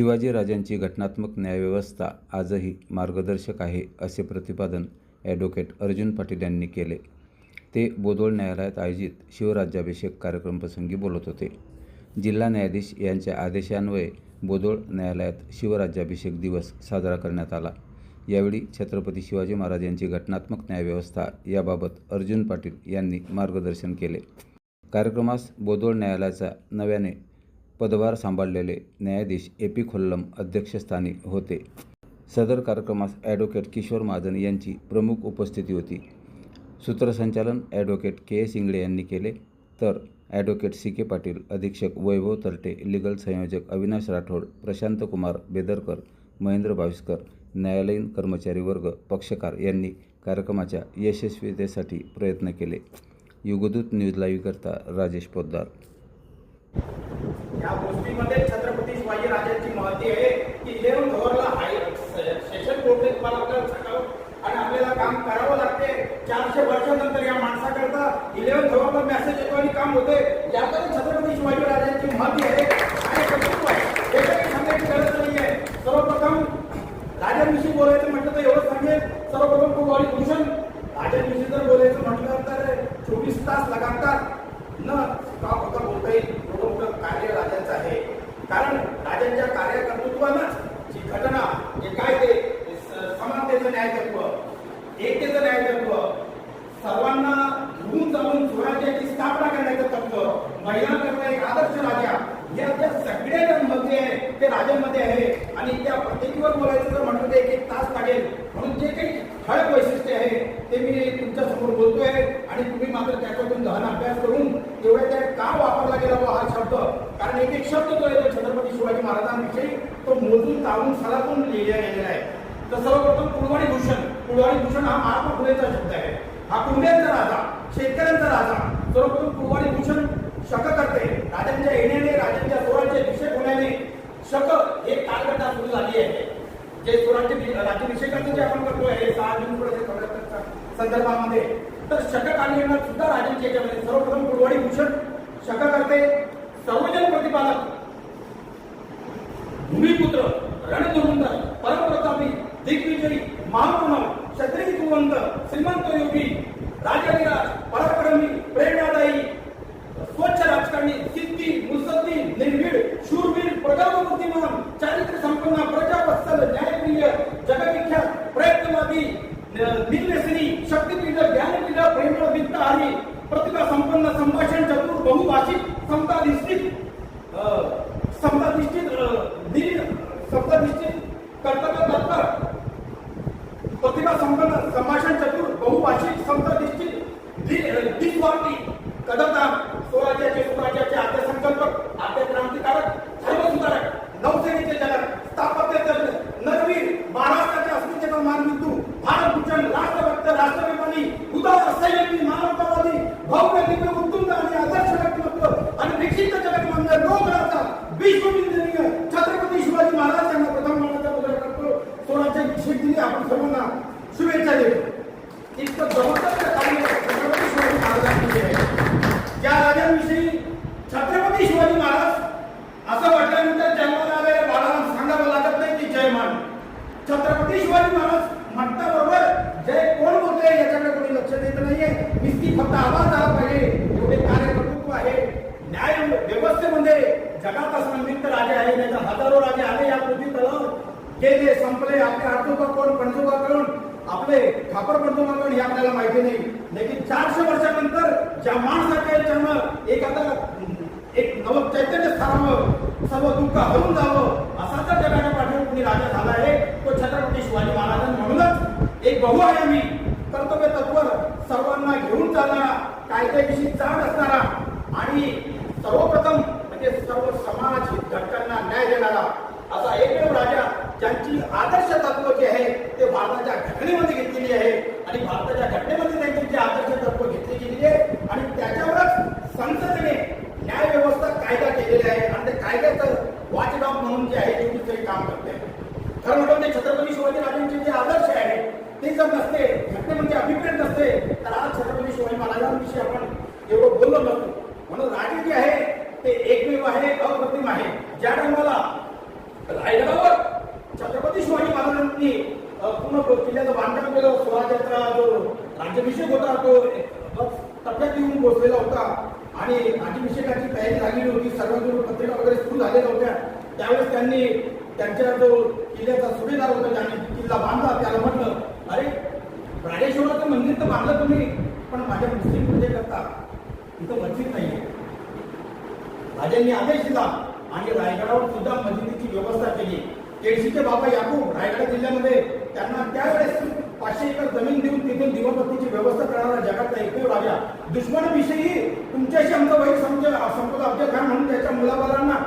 शिवाजीराजांची घटनात्मक न्यायव्यवस्था आजही मार्गदर्शक आहे असे प्रतिपादन ॲडव्होकेट अर्जुन पाटील यांनी केले. ते बोदोळ न्यायालयात आयोजित शिवराज्याभिषेक कार्यक्रमप्रसंगी बोलत होते. जिल्हा न्यायाधीश यांच्या आदेशान्वये बोदोळ न्यायालयात शिवराज्याभिषेक दिवस साजरा करण्यात आला. यावेळी छत्रपती शिवाजी महाराज यांची घटनात्मक न्यायव्यवस्था याबाबत अर्जुन पाटील यांनी मार्गदर्शन केले. कार्यक्रमास बोदोळ न्यायालयाचा नव्याने पदभार सांभाळलेले न्यायाधीश ए पी खोल्लम अध्यक्षस्थानी होते. सदर कार्यक्रमास ॲडव्होकेट किशोर महाजन यांची प्रमुख उपस्थिती होती. सूत्रसंचालन ॲडव्होकेट के एस इंगळे यांनी केले. तर ॲडव्होकेट सी के पाटील अधीक्षक वैभव तरटे लिगल संयोजक अविनाश राठोड प्रशांत कुमार बेदरकर महेंद्र भाविस्कर न्यायालयीन कर्मचारी वर्ग पक्षकार यांनी कार्यक्रमाच्या यशस्वीतेसाठी प्रयत्न केले. युगदूत न्यूज लाईव्हकरता राजेश पोद्दार. या गोष्टीमध्ये छत्रपती शिवाजी राजांची महती आहे की इलेव्हन ओव्हरला हाय सेशन कोर्टने तुम्हाला आपल्याला सांगावं आणि आपल्याला काम करावं लागते. चारशे वर्षानंतर या माणसाकरता इलेव्हन ओव्हरला मेसेज येतो आणि काम होते यातच छत्रपती शिवाजी राजांची महती आहे आणि कर्तृत्व आहे हे काही सांगायची गरज नाही आहे सर्वप्रथम राजांविषयी बोलायचं म्हटलं तर एवढं सांगेल सर्वप्रथम कुमारी भूषण राजांविषयी जर बोलायचं म्हटलं तर चोवीस तास लगातार न का होता बोलता येईल एवढं मोठं कार्य राजांचं आहे कारण राजांच्या कार्यकर्तृत्वानं जी घटना जे काय ते ते स- समानतेचं न्यायतत्व एकतेचं न्यायतत्व सर्वांना घेऊन जाऊन स्वराज्याची स्थापना करण्याचं तत्व महिलांकरता एक आदर्श राजा. या ज्या सगळ्या ज्या मध्ये आहे ते राजांमध्ये आहे. आणि त्या प्रत्येकीवर बोलायचं जर म्हटलं एक एक तास लागेल. म्हणून जे काही ठळक वैशिष्ट्य आहे ते मी तुमच्यासमोर बोलतोय. आणि तुम्ही मात्र त्याच्यातून गहन अभ्यास करून एवढ्या त्या का वापरला गेला हा शब्द? कारण एक एक शब्द जो आहे छत्रपती शिवाजी महाराजांविषयी. तो मोजून ताळून सरातून लिहिला गेलेला आहे. तर सर्वप्रथम कुलवाणी भूषण. कुलवाणी भूषण हा महात्मा फुलेचा शब्द आहे. हा कुंड्यांचा राजा शेतकऱ्यांचा राजा. सर्वप्रथम शक करते. राजांच्या येण्याने राजांच्या स्वराज्य अभिषेक होण्याने शक हे कालगटा सुरू झाली आहे. जे स्वराज्य राज्याभिषेकाचं जे आपण करतोय हे सहा जून संदर्भामध्ये. तर शककालीन सुद्धा राजांच्या याच्यामध्ये. सर्वप्रथम कुळवाडी भूषण शक करते. सर्वजन प्रतिपादक. भूमिपुत्र रणधुरुंद परमप्रतापी दिग्विजयी महाप्रमाण क्षत्रिय कुवंत श्रीमंत योगी राजवीरा बहुभाषिक समताधिष्ठित समताधिष्ठित दिली समताधिष्ठित कर्तव्य तत्पर प्रतिभा संपन्न संभाषण चतुर बहुभाषिक समताधिष्ठित दिसवाटी कदमदार कदरदान स्वराज्याचे आद्य संकल्पक आद्य क्रांतिकारक धर्मसुधारक नौसेनेचे जनक स्थापत्य तज्ञ नरवीर महाराष्ट्राच्या अस्मितेचा मानबिंदू भारत भूषण राष्ट्रभक्त राष्ट्रभिमानी उदार सैनिकी मानवतावादी भव्य दिव्य उत्तुंग आणि आदर्श व्यक्तिमत्व आणि विक्षिप्त जगत लोकराचा विश्वविंदनीय छत्रपती शिवाजी महाराज यांना प्रथम मानाचा मुद्रा करतो स्वराज्य विषयक दिली आपण सर्वांना शुभेच्छा देतो इतकं जबरदस्त कार्य छत्रपती शिवाजी महाराजांविषयी आहे ज्या राजांविषयी छत्रपती शिवाजी महाराज असं म्हटल्यानंतर जन्माला आलेल्या बाळाला सांगावं लागत नाही की जय मान छत्रपती शिवाजी महाराज म्हणताबरोबर जय कोण बोलतोय याच्याकडे कोणी लक्ष देत नाहीये. नुसती फक्त आवाज आला पाहिजे. एवढे कार्यकर्तृत्व आहे. न्याय व्यवस्थेमध्ये जगात असं राजे आहे नाही हजारो राजे आले या पृथ्वी तलावर. गेले संपले आपले आजोबा कोण पंजोबा कोण आपले खापर पंजोबा कोण हे आपल्याला माहिती नाही. लेकिन चारशे वर्षानंतर ज्या माणसाच्या जन्म एक आता एक नव चैतन्य स्थानावं सर्व दुःख हरून जावं असा जर जगाच्या पाठीवर कोणी राजा झाला आहे तो छत्रपती शिवाजी महाराजां म्हणूनच एक बहुआयामी कर्तव्य तत्वर सर्वांना घेऊन चालणारा कायद्याविषयी जाण असणारा आणि सर्वप्रथम म्हणजे सर्व समाज घटकांना न्याय देणारा असा एकमेव राजा ज्यांची आदर्श तत्व जे आहे ते भारताच्या घटनेमध्ये घेतलेली आहे. आणि भारताच्या घटनेमध्ये त्यांची जे आदर्श तत्व घेतली गेलेली आहे आणि त्याच्यावरच संसदेने न्याय व्यवस्था कायदा केलेली आहे. आणि ते कायद्याचं वॉचडॉग म्हणून जे आहे ते दुसरे काम करते. खरं म्हणतो ते छत्रपती शिवाजी राजांचे जे आदर्श आहे ते जर नसते घटनेमध्ये अभिप्रेत नसते तर आज छत्रपती शिवाजी महाराजांविषयी आपण एवढं बोललो नसतो म्हणून राजे जे आहे ते एकमेव आहे अप्रतिम आहे. ज्या टायमाला रायगडावर छत्रपती शिवाजी महाराजांनी पूर्ण किल्ल्याचं बांधकाम केलं स्वराज्याचा जो राज्याभिषेक होता तो टप्प्यात येऊन पोहोचलेला होता. आणि राज्याभिषेकाची तयारी लागली होती सर्व पत्रिका वगैरे सुरू झालेल्या होत्या. त्यावेळेस त्यांनी त्यांच्या जो किल्ल्याचा सुभेदार होता ज्यांनी किल्ला बांधला त्याला म्हटलं अरे राजेश्वराचं मंदिर तर बांधलं तुम्ही पण माझ्या मुस्लिम पूजेकरता इथं मस्जिद नाहीये. राजांनी आदेश दिला आणि रायगडावर सुद्धा मस्जिदीची व्यवस्था केली. केळशीचे बाबा याकूब रायगड जिल्ह्यामध्ये त्यांना त्यावेळेस पाचशे एकर जमीन देऊन तिथून दिवपत्तीची व्यवस्था करणारा जगातला एकमेव राजा. दुश्मनाविषयी तुमच्याशी आमचा वैर समज संपदा अफजल खान म्हणून त्याच्या मुलाबालांना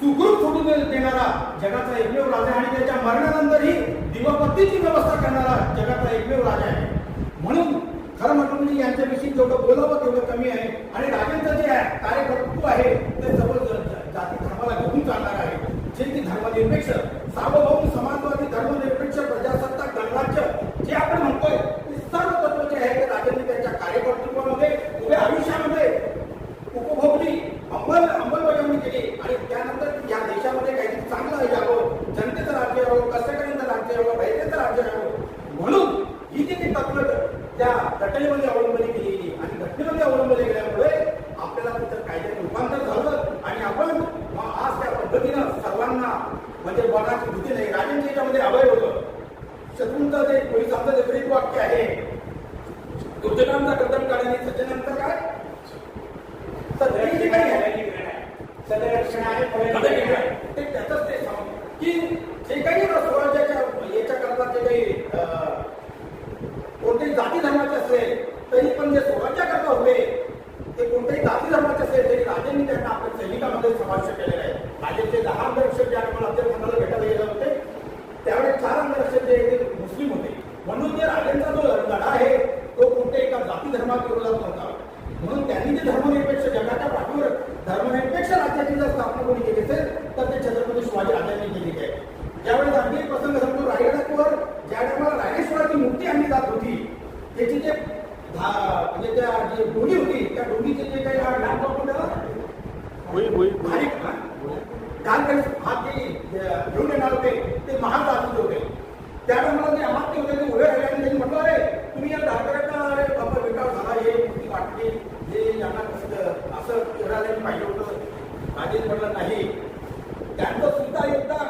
सुखरूप सोडून देणारा जगाचा एकमेव राजा आणि त्याच्या मरणानंतरही दिवापत्तीची व्यवस्था करणारा जगाचा एकमेव राजा आहे. म्हणून खरं म्हटलं म्हणजे यांच्याविषयी जेवढं बोलावं तेवढं कमी आहे. आणि राजेंद्र जे आहे कार्यकर्तृत्व आहे ते सर्व ज- ज- जाती धर्माला घेऊन चालणार आहे जे ती धर्मनिरपेक्ष सार्वभौम समाजवादी धर्मनिरपेक्ष प्रजासत्ताक गणराज्य जे आपण म्हणतोय ते सर्व तत्व जे आहे ते राजांनी त्यांच्या कार्यकर्तृत्वामध्ये उभ्या आयुष्यामध्ये उपभोगली अंमल अंमलबजावणी केली आणि त्यानंतर या देशामध्ये काहीतरी चांगलं यावं जनतेचं राज्य यावं कष्टकऱ्यांचं राज्य यावं बैठेचं राज्य यावं म्हणून ही जी काही तत्व त्या घटनेमध्ये अवलंबली गेलेली आणि घटनेमध्ये अवलंबले गेल्यामुळे आपल्याला तिथं कायद्यात रूपांतर झालं आणि आपण मग आज त्या पद्धतीनं सर्वांना म्हणजे वनाची भीती नाही राजेंद्र याच्यामध्ये अभय होतं. शत्रूंचं जे पोलिसांचं जे ब्रीद वाक्य आहे दुर्जनांचा कदम काढणे त्याच्यानंतर काय सध्या जे काही आहे सदरक्षण आहे ते त्याचंच ते सांग की जे काही स्वराज्याच्या याच्या करता जे काही अं, कोणत्याही जाती धर्माचे असेल तरी पण जे स्वराज्याकरता होते ते कोणत्याही जाती धर्माचे असेल तरी राजांनी त्यांना आपल्या सैनिकामध्ये समाविष्ट केलेले आहे राजांचे दहा अंगरक्षक ज्या मला अफजल खानाला भेटायला गेले होते त्यावेळेस चार अंगरक्षक जे आहे ते मुस्लिम होते म्हणून जे राजांचा जो लढा आहे तो कोणत्या एका जाती धर्माविरोधात नव्हता म्हणून त्यांनी जे धर्मनिरपेक्ष जगाच्या पाठीवर राज्याची जर स्थापना कोणी केली असेल तर ते छत्रपती शिवाजी राजांनी केली आहे. ज्यावेळेस आणखी एक प्रसंग सांगतो रायगडावर ज्या टायमाला रायरेश्वराची मूर्ती आणली जात होती त्याची जे म्हणजे त्या जी डोली होती त्या डोलीचे जे काही आपण त्याला? कालकडे हात घेऊन येणार होते ते महाग जातीचे होते. त्या टायमाला जे अमात्य होते ते उभे राहिले आणि त्यांनी म्हटलं अरे तुम्ही या धारकऱ्यांना अरे बाबा बेकार झाला हे मूर्ती वाटली हे यांना कसं असं करायला पाहिजे होतं. मागे म्हणलं नाही. त्यांचं सुद्धा एकदा